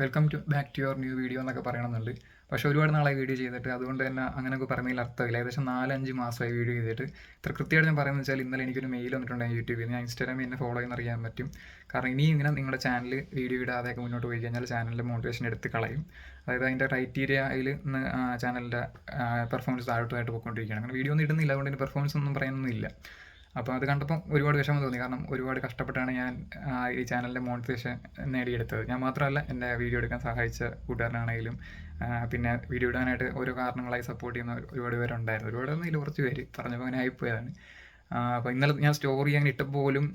Welcome to back to your new video എന്നൊക്കെ പറയണമെന്നുണ്ട് പക്ഷേ ഒരുപാട് നാളെ വീഡിയോ ചെയ്തിട്ട്. അതുകൊണ്ട് തന്നെ അങ്ങനെയൊക്കെ പറയുന്നതിൽ അർത്ഥമില്ല. ഏകദേശം നാലഞ്ച് മാസമായി വീഡിയോ ചെയ്തിട്ട്. ഇത്ര കൃത്യമായിട്ട് ഞാൻ പറയുന്നത് വെച്ചാൽ ഇന്നലെ എനിക്കൊരു മെയിൽ വന്നിട്ടുണ്ടായി യൂട്യൂബിൽ ഞാൻ ഇൻസ്റ്റാഗ്രാമിൽ എന്നെ ഫോളോ ചെയ്യുന്ന അറിയാൻ പറ്റും. കാരണം ഇനി ഇങ്ങനെ നിങ്ങളുടെ ചാനൽ വീഡിയോ ഇടാതെയൊക്കെ മുന്നോട്ട് പോയി കഴിഞ്ഞാൽ ചാനലിന്റെ മോട്ടിവേഷൻ എടുത്ത് കളയും. അതായത് അതിന്റെ ക്രൈറ്റീരിയയിൽ നിന്ന് ചാനലിന്റെ പെർഫോമൻസ് താഴോട്ടായിട്ട് പോയിക്കൊണ്ടിരിക്കുകയാണ്. അങ്ങനെ വീഡിയോ ഒന്നും ഇടുന്നില്ല. അതുകൊണ്ട് എന്റെ പെർഫോമൻസ് ഒന്നും പറയാനൊന്നുമില്ല. അപ്പോൾ അത് കണ്ടപ്പം ഒരുപാട് വിഷമം തോന്നി. കാരണം ഒരുപാട് കഷ്ടപ്പെട്ടാണ് ഞാൻ ഈ ചാനലിന്റെ മോണിറ്റേഷൻ നേടിയെടുത്തത്. ഞാൻ മാത്രമല്ല എന്റെ വീഡിയോ എടുക്കാൻ സഹായിച്ച കൂട്ടുകാരനാണെങ്കിലും പിന്നെ വീഡിയോ ഇടാനായിട്ട് ഓരോ കാരണങ്ങളായി സപ്പോർട്ട് ചെയ്യുന്ന ഒരു- ഒരുപാട് പേരുണ്ടായിരുന്നു. ഒരുപാടൊന്നും ഇല്ല കുറച്ച് പേര് പറഞ്ഞപ്പോൾ അങ്ങനെ ആയിപ്പോയതാണ്. അപ്പോൾ ഇന്നലെ ഞാൻ സ്റ്റോറി അങ്ങനെ ഇട്ടപ്പോൾ പോലും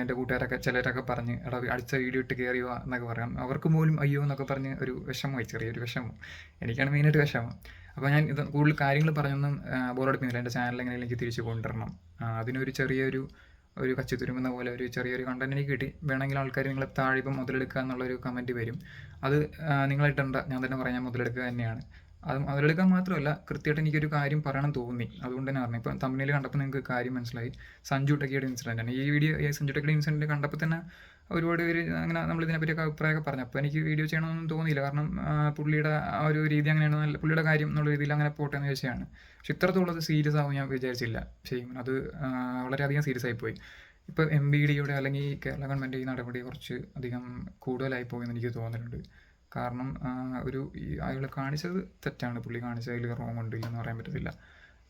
എന്റെ കൂട്ടുകാരൊക്കെ ചിലരൊക്കെ പറഞ്ഞ് എടാ അടിച്ച വീഡിയോ ഇട്ട് കയറിയോ എന്നൊക്കെ പറയാം. അവർക്ക് പോലും അയ്യോ എന്നൊക്കെ പറഞ്ഞ് ഒരു വിഷമമായി ചെറിയൊരു വിഷമം. എനിക്കാണ് മെയിനായിട്ട് വിഷമം. അപ്പോൾ ഞാൻ ഇത് കൂടുതൽ കാര്യങ്ങൾ പറഞ്ഞൊന്നും ബോറടിപ്പിക്കുന്നില്ല എന്റെ ചാനൽ എങ്ങനെ എനിക്ക് തിരിച്ചു കൊണ്ടുവരണം. അതിനൊരു ചെറിയൊരു ഒരു കച്ചിത്തുരുമ്പെന്ന പോലെ ഒരു ചെറിയൊരു കണ്ടന്റ് എനിക്ക് കിട്ടി. വേണമെങ്കിൽ ആൾക്കാർ നിങ്ങളെ താഴെ ഇപ്പം മുതലെടുക്കുക എന്നുള്ളൊരു കമന്റ് വരും. അത് നിങ്ങളിട്ടണ്ട ഞാൻ തന്നെ പറയാൻ മുതലെടുക്കുക തന്നെയാണ്. അത് മുതലെടുക്കാൻ മാത്രമല്ല കൃത്യമായിട്ട് എനിക്കൊരു കാര്യം പറയണം തോന്നി. അതുകൊണ്ട് തന്നെ പറഞ്ഞു. ഇപ്പം തമ്മിൽ കണ്ടപ്പോൾ നിങ്ങൾക്ക് കാര്യം മനസ്സിലായി. സഞ്ജു ടെക്കിയുടെ ഇൻസിഡന്റ് ആണ്. ഈ വീഡിയോ സഞ്ജു ടെക്കിയുടെ ഇൻസിഡന്റ് കണ്ടപ്പോൾ തന്നെ ഒരുപാട് പേര് അങ്ങനെ നമ്മൾ ഇതിനെപ്പറ്റിയൊക്കെ അഭിപ്രായമൊക്കെ പറഞ്ഞു. അപ്പോൾ എനിക്ക് വീഡിയോ ചെയ്യണമെന്നൊന്നും തോന്നിയില്ല. കാരണം പുള്ളിയുടെ ആ ഒരു രീതി അങ്ങനെയാണ് നല്ല പുള്ളിയുടെ കാര്യം എന്നുള്ള രീതിയിൽ അങ്ങനെ പോട്ടെ എന്ന് വെച്ചാണ് പക്ഷെ ഇത്രത്തോളം സീരിയസ് ആവും ഞാൻ വിചാരിച്ചില്ല. ശരിക്കും അത് വളരെയധികം സീരിയസ് ആയിപ്പോയി. ഇപ്പോൾ എം ബി ഡിയുടെ അല്ലെങ്കിൽ കേരള ഗവൺമെന്റ് ഈ നടപടി കുറച്ച് അധികം കൂടുതലായി പോയെന്ന് എനിക്ക് തോന്നുന്നുണ്ട് കാരണം ഒരു അയാൾ കാണിച്ചത് തെറ്റാണ്. പുള്ളി കാണിച്ചതിൽ റോങ് ഉണ്ട് ഇല്ലെന്ന് പറയാൻ പറ്റത്തില്ല.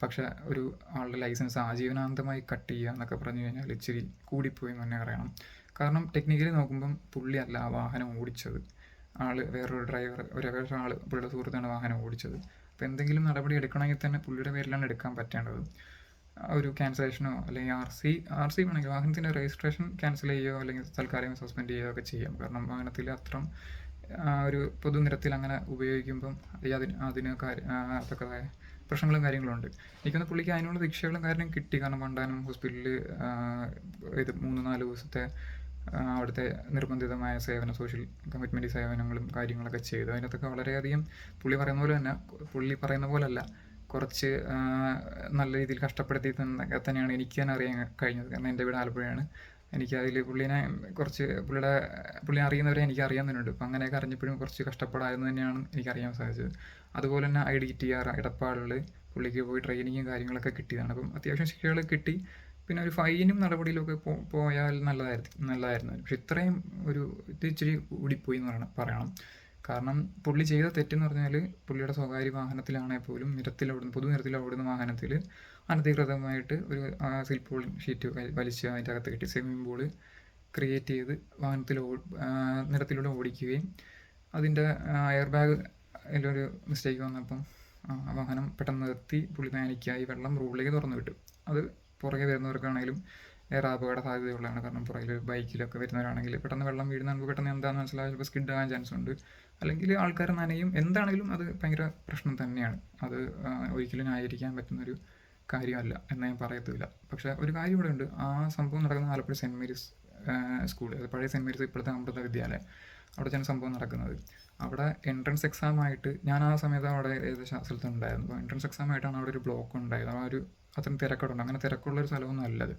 പക്ഷെ ഒരു ആളുടെ ലൈസൻസ് ആജീവനാന്തമായി കട്ട് ചെയ്യുക എന്നൊക്കെ പറഞ്ഞു കഴിഞ്ഞാൽ ഇച്ചിരി കൂടിപ്പോയി എന്ന് തന്നെ അറിയണം കാരണം ടെക്നിക്കലി നോക്കുമ്പം പുള്ളിയല്ല ആ വാഹനം ഓടിച്ചത്. ആൾ വേറൊരു ഡ്രൈവർ ഒരു വേറെ ആൾ പുള്ളിയുടെ സുഹൃത്താണ് വാഹനം ഓടിച്ചത്. അപ്പോൾ എന്തെങ്കിലും നടപടി എടുക്കണമെങ്കിൽ തന്നെ പുള്ളിയുടെ പേരിലാണ് എടുക്കാൻ പറ്റേണ്ടത്. ഒരു ക്യാൻസലേഷനോ അല്ലെങ്കിൽ ആർ സി ആർ സി വേണമെങ്കിൽ വാഹനത്തിന്റെ രജിസ്ട്രേഷൻ ക്യാൻസൽ ചെയ്യുകയോ അല്ലെങ്കിൽ തൽക്കാലം സസ്പെൻഡ് ചെയ്യുകയോ ഒക്കെ ചെയ്യാം. കാരണം വാഹനത്തിൽ അത്രം ഒരു പൊതുനിരത്തിൽ അങ്ങനെ ഉപയോഗിക്കുമ്പം അതിന് അതിന് തക്കതായ പ്രശ്നങ്ങളും കാര്യങ്ങളും ഉണ്ട്. എനിക്കൊന്ന് പുള്ളിക്ക് അതിനുള്ള ശിക്ഷകളും കാര്യം കിട്ടി. കാരണം മണ്ടാനം ഹോസ്പിറ്റലിൽ ഇത് മൂന്ന് നാല് ദിവസത്തെ അവിടുത്തെ നിർബന്ധിതമായ സേവന സോഷ്യൽ കമ്മിറ്റ്മെന്റ് സേവനങ്ങളും കാര്യങ്ങളൊക്കെ ചെയ്തു. അതിനകത്തൊക്കെ വളരെയധികം പുള്ളി പറയുന്ന പോലെ തന്നെ പുള്ളി പറയുന്ന പോലല്ല കുറച്ച് നല്ല രീതിയിൽ കഷ്ടപ്പെടുത്തി തന്നെ- തന്നെയാണ് എനിക്ക് തന്നെ അറിയാൻ കഴിഞ്ഞത്. കാരണം എന്റെ വീട് ആലപ്പുഴയാണ്. എനിക്ക് അതിൽ പുള്ളിനെ കുറച്ച് പുള്ളിയുടെ പുള്ളിനെ അറിയുന്നവരെ എനിക്ക് അറിയാവുന്നതിനുണ്ട് അപ്പം അങ്ങനെയൊക്കെ അറിഞ്ഞപ്പോഴും കുറച്ച് കഷ്ടപ്പാടായിരുന്നു തന്നെയാണ് എനിക്ക് അറിയാൻ സാധിച്ചത്. അതുപോലെ തന്നെ ഐ ഡി ടി ആർ ഇടപാടുകൾ പുള്ളിക്ക് പോയി ട്രെയിനിങ്ങും കാര്യങ്ങളൊക്കെ കിട്ടിയതാണ്. അപ്പം അത്യാവശ്യം ശിക്ഷകൾ കിട്ടി. പിന്നെ ഒരു ഫൈനും നടപടിയിലൊക്കെ പോയാൽ നല്ലതായിരുന്നു നല്ലതായിരുന്നു. പക്ഷെ ഇത്രയും ഒരു ഇച്ചിരി കൂടിപ്പോയി എന്ന് പറയണം പറയണം. കാരണം പുള്ളി ചെയ്ത തെറ്റെന്ന് പറഞ്ഞാൽ പുള്ളിയുടെ സ്വകാര്യ വാഹനത്തിലാണെങ്കിൽ പോലും നിരത്തിൽ ഓടുന്ന ഓടുന്ന വാഹനത്തിൽ അനധികൃതമായിട്ട് ഒരു സിൽപ്പ് പോളിംഗ് ഷീറ്റ് വലിച്ച് അതിന്റെ അകത്ത് കെട്ടി സ്വിമ്മിംഗ് പൂൾ ക്രിയേറ്റ് ചെയ്ത് വാഹനത്തിൽ നിരത്തിലൂടെ ഓടിക്കുകയും അതിന്റെ എയർ ബാഗ് അതിലൊരു മിസ്റ്റേക്ക് വന്നപ്പം വാഹനം പെട്ടെന്ന് നിർത്തി പുള്ളി പാനിക്കായി വെള്ളം റോഡിലേക്ക് തുറന്നു വിട്ടു. അത് പുറകെ വരുന്നവർക്കാണെങ്കിലും ഏറെ അപകട സാധ്യതയുള്ളതാണ്. കാരണം പുറകിൽ ബൈക്കിലൊക്കെ വരുന്നവരാണെങ്കിൽ പെട്ടെന്ന് വെള്ളം വീഴുന്ന നമുക്ക് പെട്ടെന്ന് എന്താണെന്ന് മനസ്സിലായി ചിലപ്പോൾ സ്കിഡ് ആകാൻ ചാൻസ് ഉണ്ട്. അല്ലെങ്കിൽ ആൾക്കാർ നനയും. എന്താണെങ്കിലും അത് ഭയങ്കര പ്രശ്നം തന്നെയാണ്. അത് ഒരിക്കലും ന്യായീകരിക്കാൻ പറ്റുന്നൊരു കാര്യമല്ല എന്ന് ഞാൻ പറയത്തില്ല പക്ഷേ ഒരു കാര്യം ഇവിടെ ഉണ്ട് ആ സംഭവം നടക്കുന്ന ആലപ്പുഴ സെന്റ് മേരീസ് സ്കൂൾ പഴയ സെന്റ് മേരീസ് ഇപ്പോഴത്തെ അമൃത വിദ്യാലയം. അവിടെ ചെന്ന സംഭവം നടക്കുന്നത്. അവിടെ എൻട്രൻസ് എക്സാം ആയിട്ട് ഞാൻ ആ സമയത്ത് അവിടെ ഏകദേശം ആ സ്ഥലത്ത് ഉണ്ടായിരുന്നു. അപ്പോൾ എൻട്രൻസ് എക്സാം ആയിട്ടാണ് അവിടെ ഒരു ബ്ലോക്ക് ഉണ്ടായത്. ആ ഒരു അത്രയും തിരക്കടുണ്ട് അങ്ങനെ തിരക്കുള്ള ഒരു സ്ഥലമൊന്നും അല്ലത്.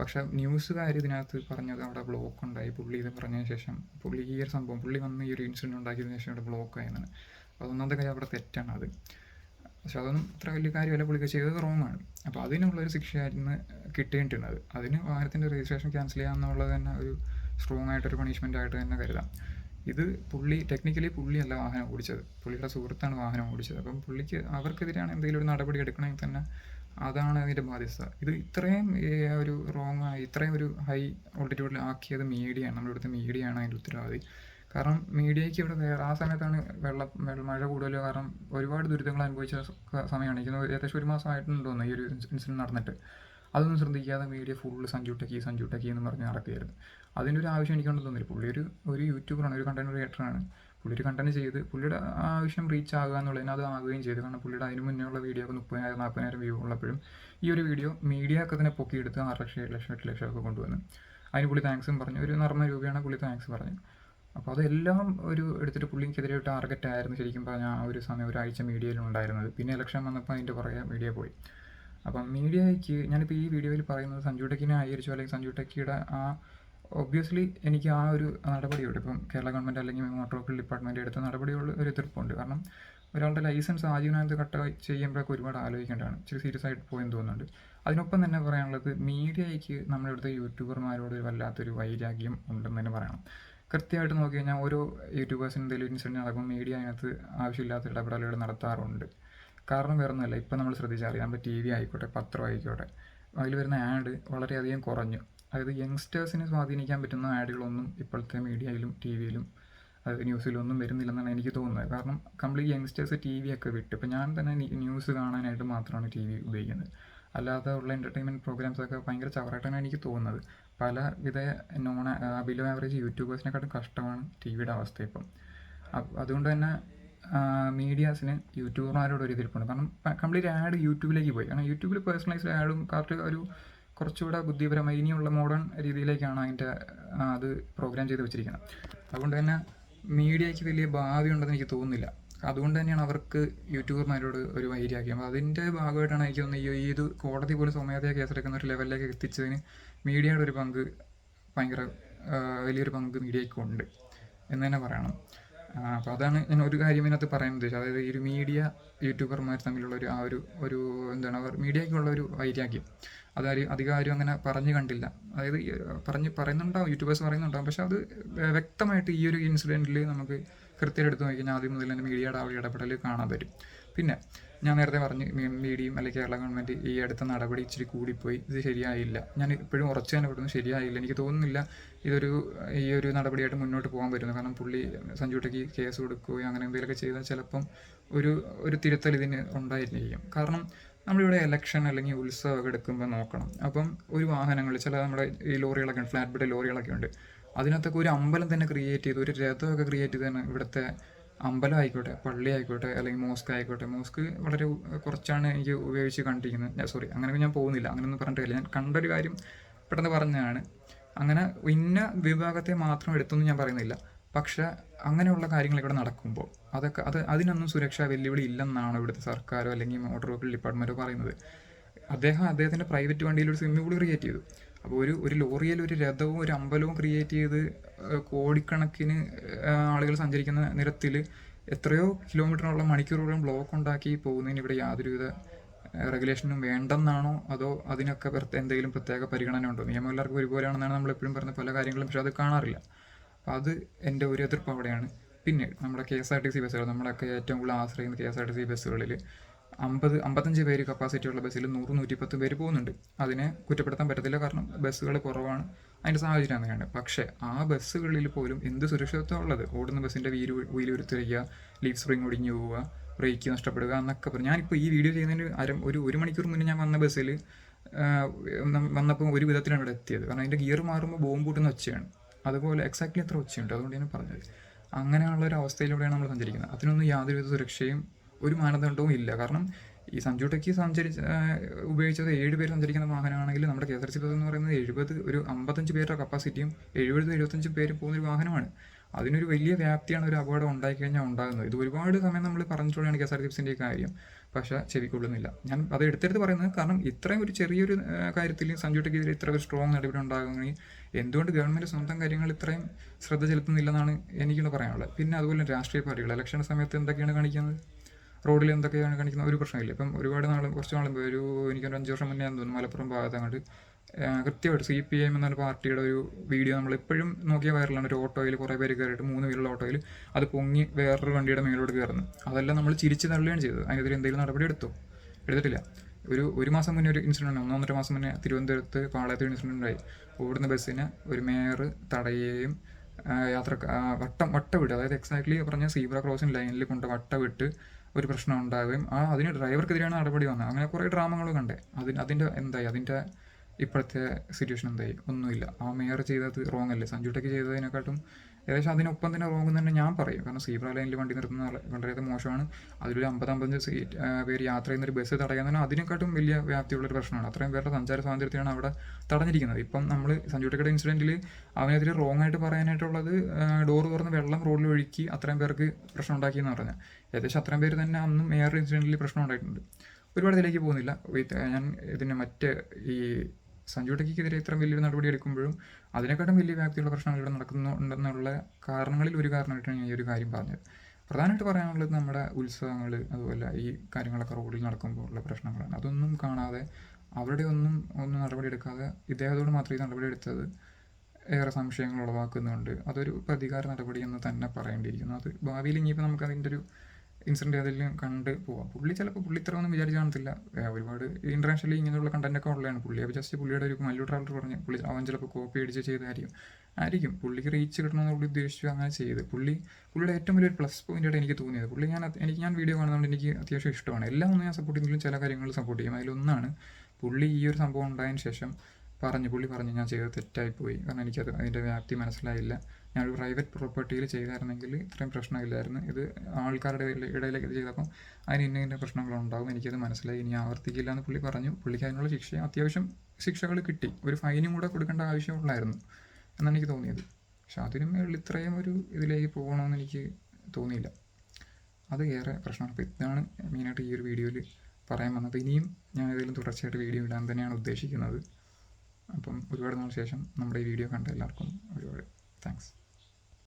പക്ഷെ ന്യൂസുകാർ ഇതിനകത്ത് പറഞ്ഞത് അവിടെ ബ്ലോക്ക് ഉണ്ടായി പുള്ളി ഇത് പറഞ്ഞതിന് ശേഷം പുള്ളി ഈ ഒരു സംഭവം പുള്ളി വന്ന് ഈ ഒരു ഇൻസിഡന്റ് ഉണ്ടാക്കിയതിന് ശേഷം അവിടെ ബ്ലോക്ക് ആയെന്നാണ് അതൊന്നാമത്തെ കാര്യം അവിടെ തെറ്റാണ് അത്. പക്ഷെ അതൊന്നും ഇത്ര വലിയ കാര്യമല്ല പുള്ളിക്ക്. ചെയ്തത് റോങ് ആണ് അപ്പോൾ അതിനുള്ളൊരു ശിക്ഷയായിരുന്നു കിട്ടേണ്ടിരുന്നത്. അതിന് വാഹനത്തിന്റെ രജിസ്ട്രേഷൻ ക്യാൻസൽ ചെയ്യാമെന്നുള്ളത് തന്നെ ഒരു സ്ട്രോങ് ആയിട്ടൊരു പണിഷ്മെന്റ് ആയിട്ട് തന്നെ കരുതാം. ഇത് പുള്ളി ടെക്നിക്കലി പുള്ളിയല്ല വാഹനം ഓടിച്ചത്. പുള്ളിയുടെ സുഹൃത്താണ് വാഹനം ഓടിച്ചത്. അപ്പം പുള്ളിക്ക് അവർക്കെതിരെയാണ് എന്തെങ്കിലും ഒരു നടപടി എടുക്കണമെങ്കിൽ തന്നെ അതാണ് അതിന്റെ ബാധ്യത ഇത് ഇത്രയും ഒരു റോങ് ആയി ഇത്രയും ഒരു ഹൈ ഓൾട്ടിറ്റ്യൂഡിൽ ആക്കിയത് മീഡിയയാണ്. നമ്മുടെ ഇവിടുത്തെ മീഡിയയാണ് അതിന്റെ ഉത്തരവാദി. കാരണം മീഡിയയ്ക്ക് ഇവിടെ വേറെ ആ സമയത്താണ് വെള്ളം മഴ കൂടുതൽ കാരണം ഒരുപാട് ദുരിതങ്ങൾ അനുഭവിച്ച സമയമാണ്. എനിക്ക് ഏകദേശം ഒരു മാസമായിട്ടുണ്ട് തോന്നുന്നു ഈ ഒരു ഇൻസിഡന്റ് നടന്നിട്ട്. അതൊന്നും ശ്രദ്ധിക്കാതെ media full Sanju techie Sanju techie എന്ന് പറഞ്ഞ് നടക്കുകയായിരുന്നു. അതിന്റെ ഒരു ആവശ്യം എനിക്കുണ്ടെന്ന് തോന്നില്ല പുള്ളി ഒരു ഒരു യൂട്യൂബറാണ് ഒരു കണ്ടന്റ് ക്രിയേറ്ററാണ് പുള്ളി ഒരു കണ്ടന്റ് ചെയ്ത് പുള്ളിയുടെ ആവശ്യം റീച്ച് ആകുക എന്നുള്ളതിന് അത് ആകുകയും ചെയ്തു. കാരണം പുള്ളിയുടെ അതിന് മുന്നേ ഉള്ള വീഡിയോ ഒക്കെ മുപ്പതിനായിരം നാൽപ്പതിനായിരം വ്യൂ ഉള്ളപ്പോഴും ഈ ഒരു വീഡിയോ മീഡിയ ഒക്കെ തന്നെ പൊക്കിയെടുത്ത് ആറ് ലക്ഷം ഏഴ് ലക്ഷം എട്ട് ലക്ഷം ഒക്കെ കൊണ്ടുവന്നു അതിന് പുള്ളി താങ്ക്സും പറഞ്ഞു. ഒരു നർമ്മ രൂപയാണ് പുള്ളി താങ്ക്സ് പറഞ്ഞു. അപ്പോൾ അതെല്ലാം ഒരു എടുത്തിട്ട് പുള്ളിക്കെതിരെ ഒരു ടാർഗറ്റ് ആയിരുന്നു ശരിക്കും പറഞ്ഞാൽ ആ ഒരു സമയം ഒരാഴ്ച മീഡിയയിൽ ഉണ്ടായിരുന്നത്. പിന്നെ ഇലക്ഷൻ വന്നപ്പോൾ അതിന്റെ പുറകെ മീഡിയ പോയി. അപ്പം മീഡിയയ്ക്ക് ഞാനിപ്പോൾ ഈ വീഡിയോയിൽ പറയുന്നത് സഞ്ജു ടെക്കിനെ ആയിരിച്ചു അല്ലെങ്കിൽ സഞ്ജു ടെക്കിയുടെ ആ ഒബ്വിയസ്ലി എനിക്ക് ആ ഒരു നടപടിയോട് ഇപ്പം കേരള ഗവൺമെന്റ് അല്ലെങ്കിൽ മോട്ടോർ വെഹിക്കിൾ ഡിപ്പാർട്ട്മെന്റ് എടുത്ത നടപടിയോട് ഒരു എതിർപ്പുണ്ട്. കാരണം ഒരാളുടെ ലൈസൻസ് ആജീവനാന്ത കട്ട് ചെയ്യുമ്പോഴൊക്കെ ഒരുപാട് ആലോചിക്കേണ്ടതാണ്. ഇച്ചിരി സീരിയസ് ആയിട്ട് പോയെന്ന് തോന്നുന്നുണ്ട്. അതിനൊപ്പം തന്നെ പറയാനുള്ളത് മീഡിയയ്ക്ക് നമ്മുടെ ഇവിടുത്തെ യൂട്യൂബർമാരോട് വല്ലാത്തൊരു വൈരാഗ്യം ഉണ്ടെന്ന് തന്നെ പറയണം. കൃത്യമായിട്ട് നോക്കി കഴിഞ്ഞാൽ ഓരോ യൂട്യൂബേഴ്സിന് എന്തെങ്കിലും ഇൻസിഡന്റ് നടക്കുമ്പോൾ മീഡിയ അതിനകത്ത് ആവശ്യമില്ലാത്ത ഇടപെടലുകൾ നടത്താറുണ്ട്. കാരണം വേറെ ഒന്നുമല്ല ഇപ്പം നമ്മൾ ശ്രദ്ധിച്ചാൽ ഇപ്പോൾ ടി വി ആയിക്കോട്ടെ പത്രം ആയിക്കോട്ടെ അതിൽ വരുന്ന ആഡ് വളരെയധികം കുറഞ്ഞു. അതായത് യങ്സ്റ്റേഴ്സിനെ സ്വാധീനിക്കാൻ പറ്റുന്ന ആഡുകളൊന്നും ഇപ്പോഴത്തെ മീഡിയയിലും ടി വിയിലും അത് ന്യൂസിലൊന്നും വരുന്നില്ലെന്നാണ് എനിക്ക് തോന്നുന്നത്. കാരണം കംപ്ലീറ്റ് യങ്സ്റ്റേഴ്സ് ടി വി ഒക്കെ വിട്ട് ഇപ്പം ഞാൻ തന്നെ ന്യൂസ് കാണാനായിട്ട് മാത്രമാണ് ടി വി ഉപയോഗിക്കുന്നത്. അല്ലാതെ ഉള്ള എന്റർടൈൻമെന്റ് പ്രോഗ്രാംസൊക്കെ ഭയങ്കര ചവറായിട്ടാണ് എനിക്ക് തോന്നുന്നത്. പല വിധ നോൺ ബിലോ ആവറേജ് യൂട്യൂബേഴ്സിനെക്കാട്ടും കഷ്ടമാണ് ടി വിയുടെ അവസ്ഥ ഇപ്പം. അതുകൊണ്ട് തന്നെ മീഡിയാസിന് യൂട്യൂബർമാരോട് ഒരു എതിർപ്പുണ്ട് കാരണം കംപ്ലീറ്റ് ആഡ് യൂട്യൂബിലേക്ക് പോയി. കാരണം യൂട്യൂബിൽ പേഴ്സണലൈസ്ഡ് ആഡും കറക്റ്റ് ഒരു കുറച്ചുകൂടെ ബുദ്ധിപരമായി ഇനിയുള്ള മോഡേൺ രീതിയിലേക്കാണ് അതിന്റെ അത് പ്രോഗ്രാം ചെയ്ത് വെച്ചിരിക്കുന്നത്. അതുകൊണ്ട് തന്നെ മീഡിയയ്ക്ക് വലിയ ഭാവി ഉണ്ടെന്ന് എനിക്ക് തോന്നുന്നില്ല. അതുകൊണ്ട് തന്നെയാണ് അവർക്ക് യൂട്യൂബർമാരോട് ഒരു വൈരാഗ്യം അതിന്റെ ഭാഗമായിട്ടാണ് എനിക്ക് തോന്നുന്നത് ഈ ഇത് കോടതി പോലും സ്വമേധയാ കേസെടുക്കുന്ന ഒരു ലെവലിലേക്ക് എത്തിച്ചതിന് മീഡിയയുടെ ഒരു പങ്ക് ഭയങ്കര വലിയൊരു പങ്ക് മീഡിയയ്ക്കുണ്ട് എന്ന് തന്നെ പറയണം. അപ്പോൾ അതാണ് ഞാൻ ഒരു കാര്യം ഇതിനകത്ത് പറയാൻ ഉദ്ദേശിച്ചത് അതായത് ഈ ഒരു മീഡിയ യൂട്യൂബർമാർ തമ്മിലുള്ള ഒരു ആ ഒരു ഒരു എന്താണ് അവർ മീഡിയയ്ക്കുള്ള ഒരു വൈരാഗ്യം. അധികം ആരും അങ്ങനെ പറഞ്ഞു കണ്ടില്ല. അതായത് പറഞ്ഞ് പറയുന്നുണ്ടാവും യൂട്യൂബേഴ്സ് പറയുന്നുണ്ടാവും. പക്ഷെ അത് വ്യക്തമായിട്ട് ഈ ഒരു ഇൻസിഡന്റിൽ നമുക്ക് കൃത്യമായിട്ട് എടുത്ത് നോക്കി കഴിഞ്ഞാൽ ആദ്യം മുതൽ തന്നെ മീഡിയയുടെ ആ ഒരു ഇടപെടൽ കാണാൻ പറ്റും. പിന്നെ ഞാൻ നേരത്തെ പറഞ്ഞു മീഡിയയും അല്ലെങ്കിൽ കേരള ഗവൺമെന്റ് ഈ അടുത്ത നടപടി ഇച്ചിരി കൂടിപ്പോയി. ഇത് ശരിയായില്ല. ഞാൻ ഇപ്പോഴും ഉറച്ചു തന്നെ വിടുന്നു ശരിയായില്ല. എനിക്ക് തോന്നുന്നില്ല ഇതൊരു ഈ ഒരു നടപടിയായിട്ട് മുന്നോട്ട് പോകാൻ പറ്റുന്നു. കാരണം പുള്ളി സഞ്ജുട്ടയ്ക്ക് കേസ് കൊടുക്കുകയോ അങ്ങനെ എന്തെങ്കിലുമൊക്കെ ചെയ്താൽ ചിലപ്പം ഒരു ഒരു തിരുത്തൽ ഇതിന് ഉണ്ടായിരിക്കും. കാരണം നമ്മളിവിടെ ഇലക്ഷൻ അല്ലെങ്കിൽ ഉത്സവമൊക്കെ എടുക്കുമ്പോൾ നോക്കണം. അപ്പം ഒരു വാഹനങ്ങൾ ചില നമ്മുടെ ഈ ലോറികളൊക്കെ ഉണ്ട് ഫ്ലാറ്റ് ബെഡ് ലോറികളൊക്കെ ഉണ്ട്. അതിനകത്തൊക്കെ ഒരു അമ്പലം തന്നെ ക്രിയേറ്റ് ചെയ്ത് ഒരു രഥമൊക്കെ ക്രിയേറ്റ് ചെയ്ത് തന്നെ ഇവിടുത്തെ അമ്പലം ആയിക്കോട്ടെ പള്ളി ആയിക്കോട്ടെ അല്ലെങ്കിൽ മോസ്ക് ആയിക്കോട്ടെ. മോസ്ക് വളരെ കുറച്ചാണ് എനിക്ക് ഉപയോഗിച്ച് കണ്ടിരിക്കുന്നത്. സോറി അങ്ങനെ ഞാൻ പോകുന്നില്ല. അങ്ങനെയൊന്നും പറഞ്ഞിട്ടില്ല. ഞാൻ കണ്ടൊരു കാര്യം പെട്ടെന്ന് പറഞ്ഞതാണ്. അങ്ങനെ ഇന്ന വിഭാഗത്തെ മാത്രം എടുത്തൊന്നും ഞാൻ പറയുന്നില്ല. പക്ഷേ അങ്ങനെയുള്ള കാര്യങ്ങൾ ഇവിടെ നടക്കുമ്പോൾ അതൊക്കെ അത് അതിനൊന്നും സുരക്ഷാ വെല്ലുവിളി ഇല്ലെന്നാണ് ഇവിടുത്തെ സർക്കാരോ അല്ലെങ്കിൽ മോട്ടോർ വെഹിക്കിൾ ഡിപ്പാർട്ട്മെന്റോ പറയുന്നത്. അദ്ദേഹം അദ്ദേഹത്തിന്റെ പ്രൈവറ്റ് വണ്ടിയിൽ ഒരു സ്വിമ്മിംഗ് പൂൾ ക്രിയേറ്റ് ചെയ്തു. അപ്പോൾ ഒരു ഒരു ലോറിയിൽ ഒരു രഥവും ഒരു അമ്പലവും ക്രിയേറ്റ് ചെയ്ത് കോടിക്കണക്കിന് ആളുകൾ സഞ്ചരിക്കുന്ന നിരത്തിൽ എത്രയോ കിലോമീറ്ററോളം മണിക്കൂറോളം ബ്ലോക്ക് ഉണ്ടാക്കി പോകുന്നതിന് ഇവിടെ യാതൊരുവിധ റെഗുലേഷനും വേണ്ടെന്നാണോ? അതോ അതിനൊക്കെ എന്തെങ്കിലും പ്രത്യേക പരിഗണന ഉണ്ടോ? നിയമം എല്ലാവർക്കും ഒരുപോലെയാണെന്നാണ് നമ്മൾ എപ്പോഴും പറയുന്ന പല കാര്യങ്ങളും പക്ഷേ അത് കാണാറില്ല. അപ്പോൾ അത് എന്റെ ഒരു എതിർപ്പ് അവിടെയാണ്. പിന്നെ നമ്മുടെ K S R T C ബസ്സുകൾ നമ്മളൊക്കെ ഏറ്റവും കൂടുതൽ ആശ്രയിക്കുന്ന K S R T C ബസ്സുകളിൽ അമ്പത് അമ്പത്തഞ്ച് പേര് കപ്പാസിറ്റിയുള്ള ബസ്സിൽ നൂറ് നൂറ്റിപ്പത്ത് പേര് പോകുന്നുണ്ട്. അതിനെ കുറ്റപ്പെടുത്താൻ പറ്റത്തില്ല കാരണം ബസ്സുകൾ കുറവാണ്. അതിന്റെ സാഹചര്യം അങ്ങനെയാണ്. പക്ഷേ ആ ബസ്സുകളിൽ പോലും എന്ത് സുരക്ഷിതത്വം ഉള്ളത്? ഓടുന്ന ബസ്സിന്റെ വീൽ ഉരുത്തിരിക്കുക ലീഫ് സ്പ്രിങ് ഒടിഞ്ഞു പോവുക ബ്രേക്ക് നഷ്ടപ്പെടുക എന്നൊക്കെ പറഞ്ഞു. ഞാനിപ്പോൾ ഈ വീഡിയോ ചെയ്യുന്നതിന് അര ഒരു ഒരു മണിക്കൂർ മുന്നേ ഞാൻ വന്ന ബസ്സിൽ വന്നപ്പോൾ ഒരു വിധത്തിലാണ് ഇവിടെ എത്തിയത്. കാരണം അതിന്റെ ഗിയർ മാറുമ്പോൾ ബോംബ് കൂട്ടുന്ന ഒച്ചയാണ്. അതുപോലെ എക്സാക്ട്ലി എത്ര ഒച്ചയുണ്ട്. അതുകൊണ്ട് ഞാൻ പറഞ്ഞത്. അങ്ങനെയുള്ള ഒരു അവസ്ഥയിലൂടെയാണ് നമ്മൾ സഞ്ചരിക്കുന്നത്. അതിനൊന്നും യാതൊരുവിധ സുരക്ഷയും ഒരു മാനദണ്ഡവും ഇല്ല. കാരണം ഈ സഞ്ജു ടെക്കി സഞ്ചരിച്ച ഉപയോഗിച്ചത് ഏഴ് പേര് സഞ്ചരിക്കുന്ന വാഹനമാണെങ്കിൽ നമ്മുടെ K S R C bus എന്ന് പറയുന്നത് എഴുപത് ഒരു അമ്പത്തഞ്ച് പേരുടെ കപ്പാസിറ്റിയും എഴുപത് എഴുപത്തഞ്ച് പേര് പോകുന്ന ഒരു വാഹനമാണ്. അതിനൊരു വലിയ വ്യാപ്തിയാണ് ഒരു അപകടം ഉണ്ടായി കഴിഞ്ഞാൽ ഉണ്ടാകുന്നത്. ഇത് ഒരുപാട് സമയം നമ്മൾ പറഞ്ഞിട്ടുള്ളതാണ് കെ എസ് ആർ ടി സിന്റെ കാര്യം. പക്ഷേ ചെവിക്കൊള്ളുന്നില്ല. ഞാൻ അത് എടുത്തെടുത്ത് പറയുന്നത് കാരണം ഇത്രയും ഒരു ചെറിയൊരു കാര്യത്തിൽ സഞ്ജുട്ടയ്ക്കെതിരെ ഇത്ര ഒരു സ്ട്രോങ് നടപടി ഉണ്ടാകുകയാണെങ്കിൽ എന്തുകൊണ്ട് ഗവൺമെന്റ് സ്വന്തം കാര്യങ്ങൾ ഇത്രയും ശ്രദ്ധ ചെലുത്തുന്നില്ലെന്നാണ് എനിക്കിവിടെ പറയാനുള്ളത്. പിന്നെ അതുപോലെ രാഷ്ട്രീയ പാർട്ടികൾ. ഇലക്ഷൻ സമയത്ത് എന്തൊക്കെയാണ് കാണിക്കുന്നത്? റോഡിൽ എന്തൊക്കെയാണ് കാണിക്കുന്ന ഒരു പ്രശ്നമില്ല. ഇപ്പം ഒരുപാട് നാൾ കുറച്ച് നാൾ എനിക്ക് ഒരു അഞ്ച് വർഷം മുന്നേ തോന്നുന്നു മലപ്പുറം ഭാഗത്ത് അങ്ങോട്ട് കൃത്യമായിട്ട് സി പി എം എന്ന പാർട്ടിയുടെ ഒരു വീഡിയോ നമ്മൾ എപ്പോഴും നോക്കിയ വൈറലാണ്. ഒരു ഓട്ടോയിൽ കുറേ പേര് കയറിയിട്ട് മൂന്ന് വീലുള്ള ഓട്ടോയിൽ അത് പൊങ്ങി വേറൊരു വണ്ടിയുടെ മേലോട്ട് കയറുന്നു. അതെല്ലാം നമ്മൾ ചിരിച്ച് തള്ളുകയാണ് ചെയ്തത്. അതിനെതിരെ എന്തെങ്കിലും നടപടി എടുത്തോ? എടുത്തിട്ടില്ല. ഒരു ഒരു മാസം മുന്നേ ഒരു ഇൻസിഡന്റ് ഒന്നൊന്നര മാസം മുന്നേ തിരുവനന്തപുരത്ത് പാളയത്ത് ഇൻസിഡന്റ് ഉണ്ടായി. ഓടുന്ന ബസ്സിനെ ഒരു മേയർ തടയുകയും യാത്ര വട്ടം വട്ടം വട്ടവിട്ട് അതായത് എക്സാക്ട്ലി പറഞ്ഞ സീബ്ര ക്രോസിംഗ് ലൈനിൽ കൊണ്ട് വട്ടവിട്ട് ഒരു പ്രശ്നം ഉണ്ടാവുകയും ആ അതിന് ഡ്രൈവർക്കെതിരെയാണ് നടപടി വന്നത്. അങ്ങനെ കുറേ ഡ്രാമകൾ കണ്ടേ. അതിന് അതിന്റെ എന്തായി? അതിന്റെ ഇപ്പോഴത്തെ സിറ്റുവേഷൻ എന്തായി? ഒന്നുമില്ല. ആ മേയർ ചെയ്തത് റോങ് അല്ലേ? സഞ്ജുട്ടയ്ക്ക് ചെയ്തതിനെക്കാട്ടും ഏകദേശം അതിനൊപ്പം തന്നെ റോങ് എന്ന് തന്നെ ഞാൻ പറയും. കാരണം സീബ്ര ലൈനിൽ വണ്ടി നിർത്തുന്ന വളരെയധികം വളരെ മോശമാണ്. അതിലൊരു അമ്പത് അമ്പത്തഞ്ച് സീറ്റ് പേര് യാത്ര ചെയ്യുന്ന ഒരു ബസ് തടയാൻ തന്നെ അതിനെക്കാട്ടും വലിയ വ്യാപ്തിയുള്ളൊരു പ്രശ്നമാണ്. അത്രയും പേരുടെ സഞ്ചാര സ്വാതന്ത്ര്യത്തെയാണ് അവിടെ തടഞ്ഞിരിക്കുന്നത്. ഇപ്പം നമ്മൾ സഞ്ജുട്ടക്കയുടെ ഇൻസിഡന്റിൽ അവനെതിരെ റോങ് ആയിട്ട് പറയാനായിട്ടുള്ളത് ഡോർ തുറന്ന് വെള്ളം റോഡിൽ ഒഴുക്കി അത്രയും പേർക്ക് പ്രശ്നം ഉണ്ടാക്കിയെന്ന് പറഞ്ഞാൽ ഏകദേശം അത്രയും പേര് തന്നെ അന്നും വേറൊരു ഇൻസിഡന്റിൽ പ്രശ്നം ഉണ്ടായിട്ടുണ്ട്. ഒരുപാട് ഇതിലേക്ക് പോകുന്നില്ല. ഞാൻ ഇതിന് മറ്റ് ഈ സഞ്ജു ഇത്ര വലിയൊരു നടപടി എടുക്കുമ്പോഴും അതിനെക്കാട്ടും വലിയ വ്യാപ്തിയുള്ള പ്രശ്നങ്ങൾ ഇവിടെ നടക്കുന്നുണ്ടെന്നുള്ള കാരണങ്ങളിൽ ഒരു കാരണമായിട്ടാണ് ഞാൻ ഈ ഒരു കാര്യം പറഞ്ഞത്. പ്രധാനമായിട്ട് പറയാനുള്ളത് നമ്മുടെ ഉത്സവങ്ങൾ അതുപോലെ ഈ കാര്യങ്ങളൊക്കെ റോഡിൽ നടക്കുമ്പോൾ ഉള്ള പ്രശ്നങ്ങളാണ്. അതൊന്നും കാണാതെ അവരുടെ ഒന്നും ഒന്നും നടപടി എടുക്കാതെ ഇദ്ദേഹത്തോട് മാത്രമേ ഈ നടപടി എടുത്തത് ഏറെ സംശയങ്ങൾ ഉളവാക്കുന്നുണ്ട്. അതൊരു പ്രതികാര നടപടി എന്ന് തന്നെ പറയേണ്ടിയിരിക്കുന്നു. അത് ഭാവിയിൽ ഇനിയിപ്പോൾ നമുക്ക് അതിന്റെ ഒരു ഇൻസിഡന്റ് ഏതെങ്കിലും കണ്ട് പോവാം. പുള്ളി ചിലപ്പോൾ പുള്ളി ഇത്ര ഒന്നും വിചാരിച്ച് കാണത്തില്ല. ഒരുപാട് ഇന്റർനാഷണലി ഇങ്ങനെയുള്ള കണ്ടന്റൊക്കെ ഉള്ളതാണ്. പുള്ളി അപ്പോൾ ജസ്റ്റ് പുള്ളിയുടെ ഒരു മല്ലു ട്രാവലർ പറഞ്ഞ് പുള്ളി അവൻ ചിലപ്പോൾ കോപ്പി അടിച്ച് ചെയ്തായിരിക്കും ആയിരിക്കും. പുള്ളിക്ക് റീച്ച് കിട്ടണമെന്ന് പുള്ളി ഉദ്ദേശിച്ചു അങ്ങനെ ചെയ്ത്. പുള്ളി പുള്ളിയുടെ ഏറ്റവും വലിയൊരു പ്ലസ് പോയിന്റായിട്ട് എനിക്ക് തോന്നിയത്. പുള്ളി ഞാൻ എനിക്ക് ഞാൻ വീഡിയോ കാണുന്നതുകൊണ്ട് എനിക്ക് അത്യാവശ്യം ഇഷ്ടമാണ്. എല്ലാം ഒന്നും ഞാൻ സപ്പോർട്ട് ചെയ്യുന്നതിലും ചില കാര്യങ്ങൾ സപ്പോർട്ട് ചെയ്യും. അതിലൊന്നാണ് പുള്ളി ഈ ഒരു സംഭവം ഉണ്ടായതിന് ശേഷം പറഞ്ഞു. പുള്ളി പറഞ്ഞു ഞാൻ ചെയ്തത് തെറ്റായിപ്പോയി. കാരണം എനിക്കത് അതിന്റെ വ്യാപ്തി മനസ്സിലായില്ല. ഞാനൊരു പ്രൈവറ്റ് പ്രോപ്പർട്ടിയിൽ ചെയ്തായിരുന്നെങ്കിൽ ഇത്രയും പ്രശ്നമില്ലായിരുന്നു. ഇത് ആൾക്കാരുടെ ഇടയിലേക്ക് ഇത് ചെയ്തപ്പം അതിന് ഇന്ന ഇന്ന പ്രശ്നങ്ങളുണ്ടാവും എനിക്കത് മനസ്സിലായി ഇനി ആവർത്തിക്കില്ല എന്ന് പുള്ളി പറഞ്ഞു. പുള്ളിക്ക് അതിനുള്ള ശിക്ഷ അത്യാവശ്യം ശിക്ഷകൾ കിട്ടി. ഒരു ഫൈനും കൂടെ കൊടുക്കേണ്ട ആവശ്യമുള്ളായിരുന്നു എന്നാണ് എനിക്ക് തോന്നിയത്. പക്ഷെ അതിനും ഇത്രയും ഒരു ഇതിലേക്ക് പോകണമെന്ന് എനിക്ക് തോന്നിയില്ല. അത് ഏറെ പ്രശ്നമാണ്. അപ്പോൾ ഇതാണ് മെയിനായിട്ട് ഈ ഒരു വീഡിയോയിൽ പറയാൻ വന്നത്. ഇനിയും ഞാൻ ഏതെങ്കിലും തുടർച്ചയായിട്ട് വീഡിയോ ഇടാൻ തന്നെയാണ് ഉദ്ദേശിക്കുന്നത്. അപ്പം ഒരുപാട് നാൾ ശേഷം നമ്മുടെ ഈ വീഡിയോ കണ്ട എല്ലാവർക്കും ഒരുപാട് താങ്ക്സ്.